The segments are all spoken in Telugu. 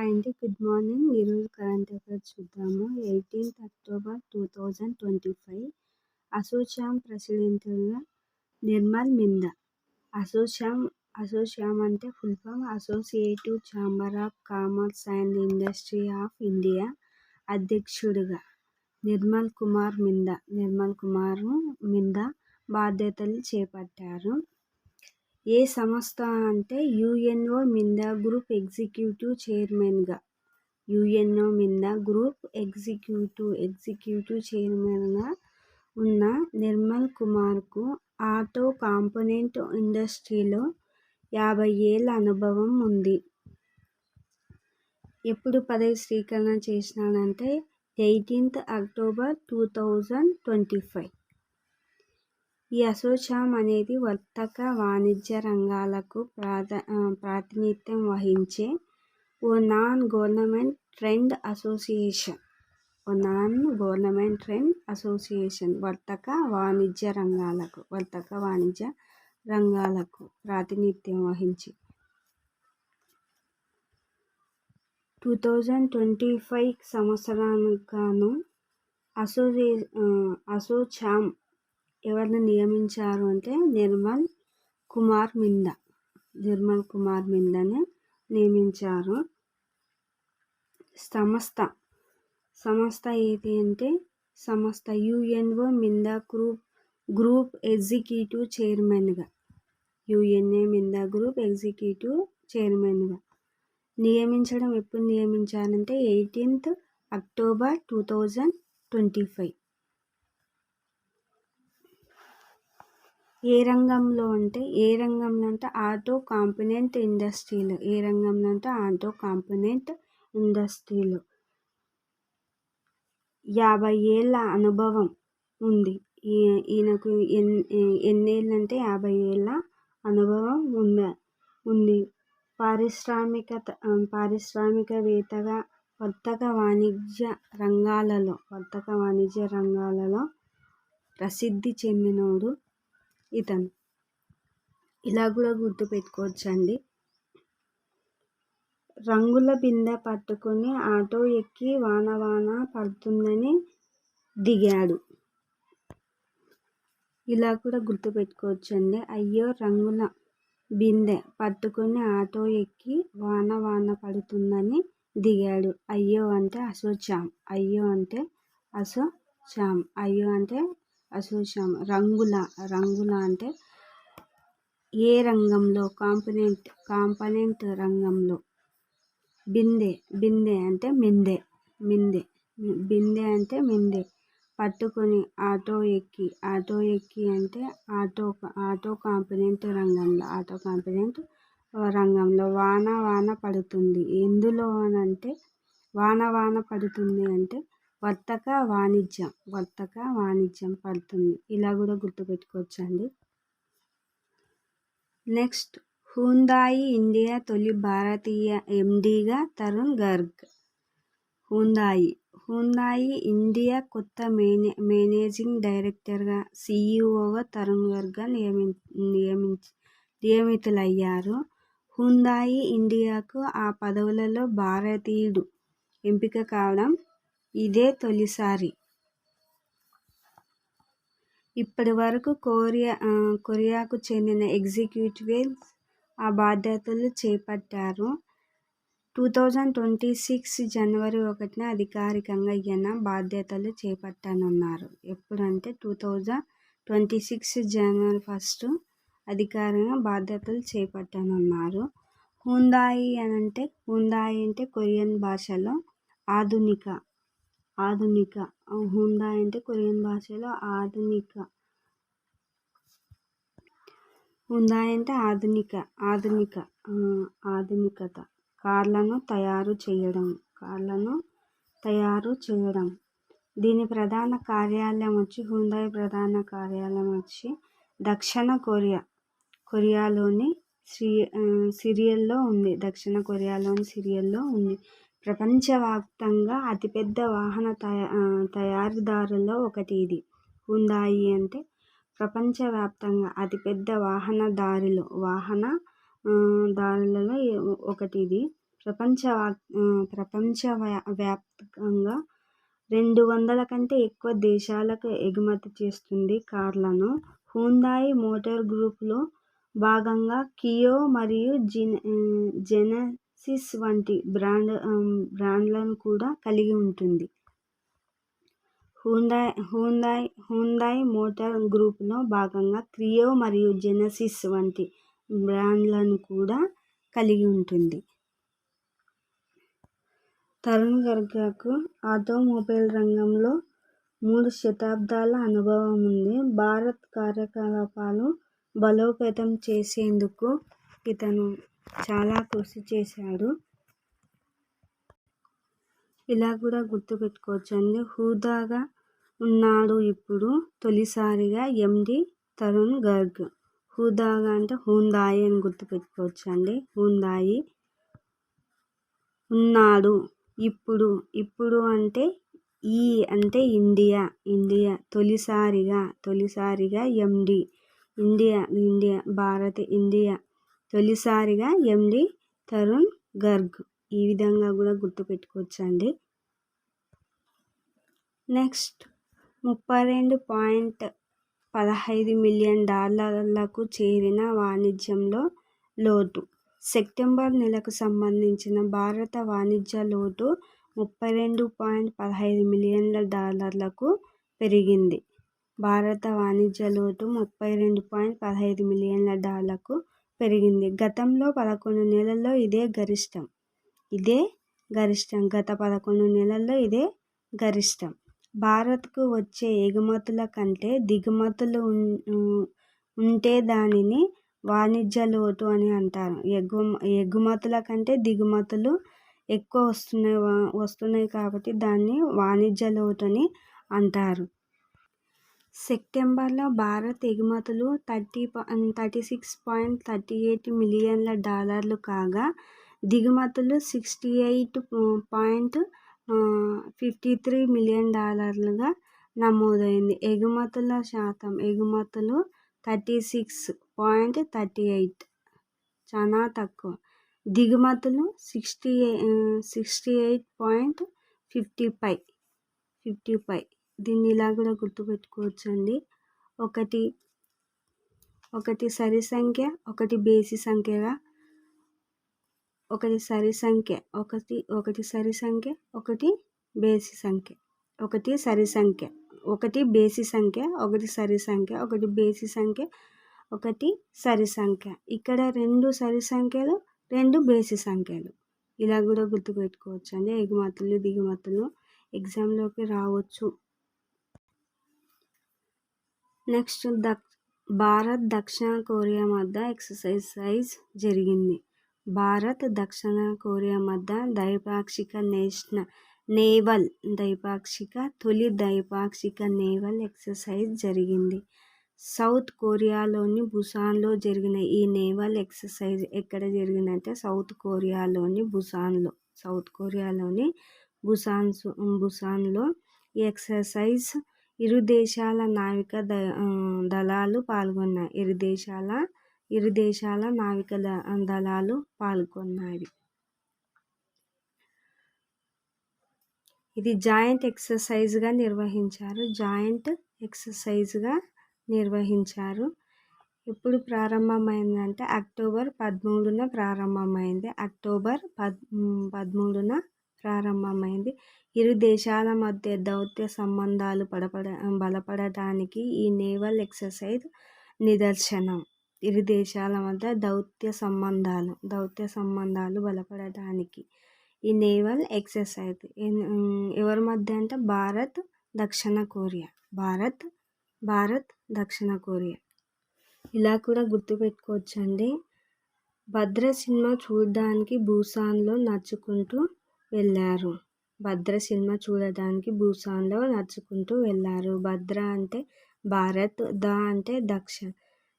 హాయ్ అండి గుడ్ మార్నింగ్. ఈరోజు కరెంట్ అఫైర్స్ చూద్దాము? Eighteenth October two thousand twenty five. ASSOCHAM ప్రెసిడెంట్గా నిర్మల్ మిందా. అసోచామ్ అసోచామ్ అంటే full form associative chamber of commerce and industry of India అధ్యక్షుడిగా నిర్మల్ కుమార్ మిందా. నిర్మల్ కుమార్ మింద బాధ్యతలు చేపట్టారు. ఏ సంస్థ అంటే యుఎన్ఓ మిందా గ్రూప్ ఎగ్జిక్యూటివ్ చైర్మన్గా. UNO Minda group executive executive చైర్మన్గా ఉన్న నిర్మల్ కుమార్కు ఆటో కాంపోనెంట్ ఇండస్ట్రీలో యాభై ఏళ్ళ అనుభవం ఉంది. ఎప్పుడు పదవి స్వీకరణ చేసినాడంటే eighteenth October two thousand twenty five. ఈ అసోచామ్ అనేది వర్తక వాణిజ్య రంగాలకు ప్రాధా ప్రాతినిధ్యం వహించే ఓ నాన్ గవర్నమెంట్ ట్రెండ్ అసోసియేషన్. ఓ నాన్ గవర్నమెంట్ ట్రెండ్ అసోసియేషన్ వర్తక వాణిజ్య రంగాలకు వర్తక వాణిజ్య రంగాలకు ప్రాతినిధ్యం వహించి. టూ థౌజండ్ ట్వంటీ ఫైవ్ సంవత్సరానికి గాను అసోసియే అసోచామ్ ఎవరిని నియమించారు అంటే నిర్మల్ కుమార్ మిందా నిర్మల్ కుమార్ మిందాని నియమించారు. సంస్థ సంస్థ ఏది అంటే సంస్థ UNO Minda group group executive చైర్మన్గా యుఎన్ఏ మిందా గ్రూప్ ఎగ్జిక్యూటివ్ చైర్మన్గా. నియమించడం ఎప్పుడు నియమించారంటే eighteenth October two thousand twenty five. ఏ రంగంలో అంటే ఏ రంగంలో అంటే ఆటో కాంపోనెంట్ ఇండస్ట్రీలు ఏ రంగంలో అంటే ఆటో కాంపోనెంట్ ఇండస్ట్రీలు. యాభై ఏళ్ళ అనుభవం ఉంది. ఈయనకు ఎన్ ఎన్నేళ్ళు అంటే యాభై ఏళ్ళ అనుభవం ఉంది ఉంది. పారిశ్రామికత పారిశ్రామికవేత్తగా వర్తక వాణిజ్య రంగాలలో వర్తక వాణిజ్య రంగాలలో ప్రసిద్ధి చెందినోడు ఇతను. ఇలా కూడా గుర్తుపెట్టుకోవచ్చండి. రంగుల బిందె పట్టుకొని ఆటో ఎక్కి వాన వాన పడుతుందని దిగాడు. ఇలా కూడా గుర్తుపెట్టుకోవచ్చండి. అయ్యో రంగుల బిందె పట్టుకొని ఆటో ఎక్కి వాన వాన పడుతుందని దిగాడు. అయ్యో అంటే అసోచాం అయ్యో అంటే అసోచాం అయ్యో అంటే అసోచాం రంగుల రంగుల అంటే ఏ రంగంలో? కాంపనెంట్ కాంపనెంట్ రంగంలో. బిందె బిందె అంటే మిందె మిందె బిందె అంటే మిందె. పట్టుకొని ఆటో ఎక్కి ఆటో ఎక్కి అంటే ఆటో ఆటో కాంపనెంట్ రంగంలో ఆటో కాంపనెంట్ రంగంలో వాన వాన పడుతుంది. ఎందులో అని అంటే వాన వాన పడుతుంది అంటే వర్తక వాణిజ్యం వర్తక వాణిజ్యం పడుతుంది. ఇలా కూడా గుర్తుపెట్టుకోవచ్చండి. నెక్స్ట్ హుందాయి ఇండియా తొలి భారతీయ ఎండీగా Tarun Garg. Hyundai Hyundai India కొత్త మేనే మేనేజింగ్ డైరెక్టర్గా సీఈఓగా తరుణ్ గర్గ్గా నియమి నియమించి నియమితులయ్యారు. హుందాయి ఇండియాకు ఆ పదవులలో భారతీయుడు ఎంపిక కావడం ఇదే తొలిసారి. ఇప్పటి వరకు కొరియా కొరియాకు చెందిన ఎగ్జిక్యూటివ్స్ ఆ బాధ్యతలు చేపట్టారు. టూ థౌజండ్ ట్వంటీ సిక్స్ జనవరి ఒకటిన అధికారికంగా ఈయన బాధ్యతలు చేపట్టనున్నారు. ఎప్పుడంటే టూ థౌజండ్ ట్వంటీ సిక్స్ జనవరి ఫస్ట్ అధికారికంగా బాధ్యతలు చేపట్టనున్నారు. హుందాయి అని అంటే హుందాయి అంటే కొరియన్ భాషలో ఆధునిక. ఆధునిక హుండా అంటే కొరియన్ భాషలో ఆధునిక. హుందాయ్ అంటే ఆధునిక ఆధునిక ఆధునికత. కార్లను తయారు చేయడం కార్లను తయారు చేయడం. దీని ప్రధాన కార్యాలయం వచ్చి హుందాయ్ ప్రధాన కార్యాలయం వచ్చి దక్షిణ కొరియా కొరియాలోని సి సిరియల్లో ఉంది. దక్షిణ కొరియాలోని సిరియల్లో ఉంది. ప్రపంచవ్యాప్తంగా అతిపెద్ద వాహన తయా తయారీదారుల్లో ఒకటి ఇది. హుందాయి అంటే ప్రపంచవ్యాప్తంగా అతిపెద్ద వాహనదారులు వాహన దారులలో ఒకటి ఇది. ప్రపంచ ప్రపంచ వ్యాప్తంగా రెండు వందల కంటే ఎక్కువ దేశాలకు ఎగుమతి చేస్తుంది కార్లను. హ్యుందాయ్ మోటార్ గ్రూప్లో భాగంగా కియా మరియు సిస్ వంటి బ్రాండ్ బ్రాండ్లను కూడా కలిగి ఉంటుంది. హ్యుందాయ్ హ్యుందాయ్ హ్యుందాయ్ మోటార్ గ్రూప్లో భాగంగా క్రియో మరియు జెనసిస్ వంటి బ్రాండ్లను కూడా కలిగి ఉంటుంది. తరుణ్ గర్గకు ఆటోమొబైల్ రంగంలో మూడు శతాబ్దాల అనుభవం ఉంది. భారత్ కార్యకలాపాలు బలోపేతం చేసేందుకు ఇతను చాలా కృషి చేశాడు. ఇలా కూడా గుర్తుపెట్టుకోవచ్చండి. హూదాగా ఉన్నాడు ఇప్పుడు తొలిసారిగా ఎండి తరుణ్ గర్గ్. హూదాగా అంటే హూందాయి అని గుర్తుపెట్టుకోవచ్చండి. హూందాయి ఉన్నాడు ఇప్పుడు. ఇప్పుడు అంటే ఈ అంటే ఇండియా. ఇండియా తొలిసారిగా తొలిసారిగా MD. India India Bharat India తొలిసారిగా ఎండి తరుణ్ గర్గ్ ఈ విధంగా కూడా గుర్తుపెట్టుకోవచ్చండి. నెక్స్ట్ ముప్పై రెండు పాయింట్ పదహైదు మిలియన్ డాలర్లకు చేరిన వాణిజ్యంలో లోటు. సెప్టెంబర్ నెలకు సంబంధించిన భారత వాణిజ్య లోటు ముప్పై రెండు పాయింట్ పదహైదు మిలియన్ల డాలర్లకు పెరిగింది. భారత వాణిజ్య లోటు ముప్పై రెండు పాయింట్ పదహైదు మిలియన్ల డాలర్లకు పెరిగింది. గతంలో పదకొండు నెలల్లో ఇదే గరిష్టం. ఇదే గరిష్టం. గత పదకొండు నెలల్లో ఇదే గరిష్టం. భారత్కు వచ్చే ఎగుమతుల కంటే దిగుమతులు ఉంటే దానిని వాణిజ్య లోటు అని అంటారు. ఎగు ఎగుమతుల కంటే దిగుమతులు ఎక్కువ వస్తున్నాయి వస్తున్నాయి కాబట్టి దాన్ని వాణిజ్య లోటు అని అంటారు. సెప్టెంబర్లో భారత్ ఎగుమతులు thirty thirty six point thirty eight మిలియన్ల డాలర్లు కాగా దిగుమతులు sixty eight point fifty three million డాలర్లుగా నమోదైంది. ఎగుమతుల శాతం ఎగుమతులు thirty six point thirty eight చాలా తక్కువ. దిగుమతులు sixty sixty eight point fifty five fifty five. దీన్ని ఇలా కూడా గుర్తుపెట్టుకోవచ్చండి. ఒకటి ఒకటి సరి సంఖ్య ఒకటి బేసి సంఖ్యగా ఒకటి సరి సంఖ్య ఒకటి ఒకటి సరి సంఖ్య ఒకటి బేసి సంఖ్య ఒకటి సరి సంఖ్య ఒకటి బేసి సంఖ్య ఒకటి సరి సంఖ్య ఒకటి బేసి సంఖ్య ఒకటి సరి సంఖ్య. ఇక్కడ రెండు సరి సంఖ్యలు రెండు బేసి సంఖ్యలు. ఇలా కూడా గుర్తుపెట్టుకోవచ్చు అండి ఎగుమతులు దిగుమతులు ఎగ్జామ్లోకి రావచ్చు. నెక్స్ట్ దక్ భారత్ దక్షిణ కొరియా మధ్య ఎక్సర్సైజ్ జరిగింది. భారత్ దక్షిణ కొరియా మధ్య ద్వైపాక్షిక నేషనల్ నేవల్ ద్వైపాక్షిక తొలి ద్వైపాక్షిక నేవల్ ఎక్సర్సైజ్ జరిగింది. సౌత్ కొరియాలోని బుసాన్లో జరిగిన ఈ నేవల్ ఎక్సర్సైజ్ ఎక్కడ జరిగిందంటే సౌత్ కొరియాలోని బుసాన్లో సౌత్ కొరియాలోని బుసాన్స్ బుసాన్లో ఈ ఎక్సర్సైజ్ ఇరు దేశాల నావిక ద దళాలు పాల్గొన్నాయి. ఇరు దేశాల ఇరు దేశాల నావిక ద దళాలు పాల్గొన్నాయి. ఇది జాయింట్ ఎక్సర్సైజ్గా నిర్వహించారు. జాయింట్ ఎక్సర్సైజ్గా నిర్వహించారు. ఎప్పుడు ప్రారంభమైందంటే అక్టోబర్ పదమూడున ప్రారంభమైంది. అక్టోబర్ పద్ పదమూడున ప్రారంభమైంది. ఇరు దేశాల మధ్య దౌత్య సంబంధాలు పడపడ బలపడటానికి ఈ నేవల్ ఎక్సర్సైజ్ నిదర్శనం. ఇరు దేశాల మధ్య దౌత్య సంబంధాలు దౌత్య సంబంధాలు బలపడటానికి ఈ నేవల్ ఎక్సర్సైజ్. ఎవరి మధ్య అంటే భారత్ దక్షిణ కొరియా. భారత్ భారత్ దక్షిణ కొరియా. ఇలా కూడా గుర్తుపెట్టుకోవచ్చండి. భద్ర సినిమా చూడడానికి భూసాన్లో నడుచుకుంటూ వెళ్ళారు. భద్ర సినిమా చూడడానికి భూసాన్లో నడుచుకుంటూ వెళ్ళారు. భద్ర అంటే భారత్ ద అంటే దక్ష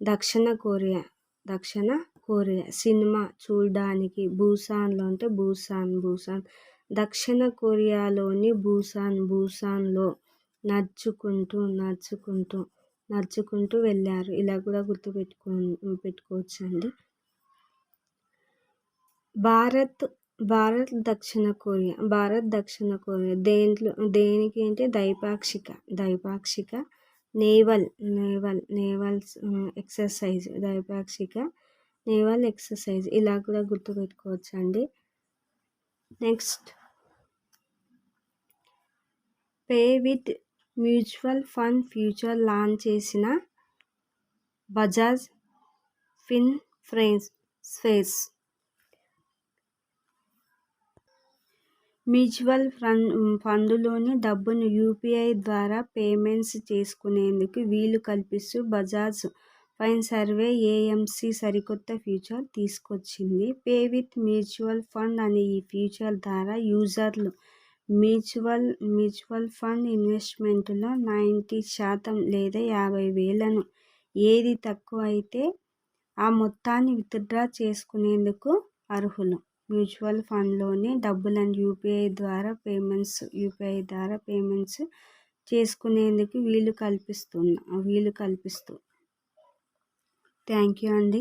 దక్షిణ కొరియా దక్షిణ కొరియా సినిమా చూడడానికి భూసాన్లో అంటే భూసాన్ భూసాన్. దక్షిణ కొరియాలోని భూసాన్ భూసాన్లో నడుచుకుంటూ నడుచుకుంటూ నడుచుకుంటూ వెళ్ళారు. ఇలా కూడా గుర్తుపెట్టుకో పెట్టుకోవచ్చు అండి భారత్ భారత్ దక్షిణ కొరియా భారత్ దక్షిణ కొరియా దేంట్లో దేనికి అంటే ద్వైపాక్షిక ద్వైపాక్షిక నేవల్ నేవల్ నేవల్స్ ఎక్సర్సైజ్ ద్వైపాక్షిక నేవల్ ఎక్సర్సైజ్ ఇలా కూడా గుర్తుపెట్టుకోవచ్చు అండి next pay with mutual fund future launch చేసిన బజాజ్ ఫిన్ ఫ్రేన్స్ స్పేస్. మ్యూచువల్ ఫండ్ ఫండులోని డబ్బును యూపీఐ ద్వారా పేమెంట్స్ చేసుకునేందుకు వీలు కల్పిస్తూ బజాజ్ ఫైన్ సర్వే ఏఎంసీ సరికొత్త ఫీచర్ తీసుకొచ్చింది. పే విత్ మ్యూచువల్ ఫండ్ అనే ఈ ఫీచర్ ద్వారా యూజర్లు మ్యూచువల్ మ్యూచువల్ ఫండ్ ఇన్వెస్ట్మెంట్లో నైంటీ శాతం లేదా యాభై వేలను ఏది తక్కువ అయితే ఆ మొత్తాన్ని విత్డ్రా చేసుకునేందుకు అర్హులు. మ్యూచువల్ ఫండ్లోని డబ్బులను యూపీఐ ద్వారా పేమెంట్స్ యూపీఐ ద్వారా పేమెంట్స్ చేసుకునేందుకు వీలు కల్పిస్తున్న వీలు కల్పిస్తూ. థ్యాంక్ యూ అండి.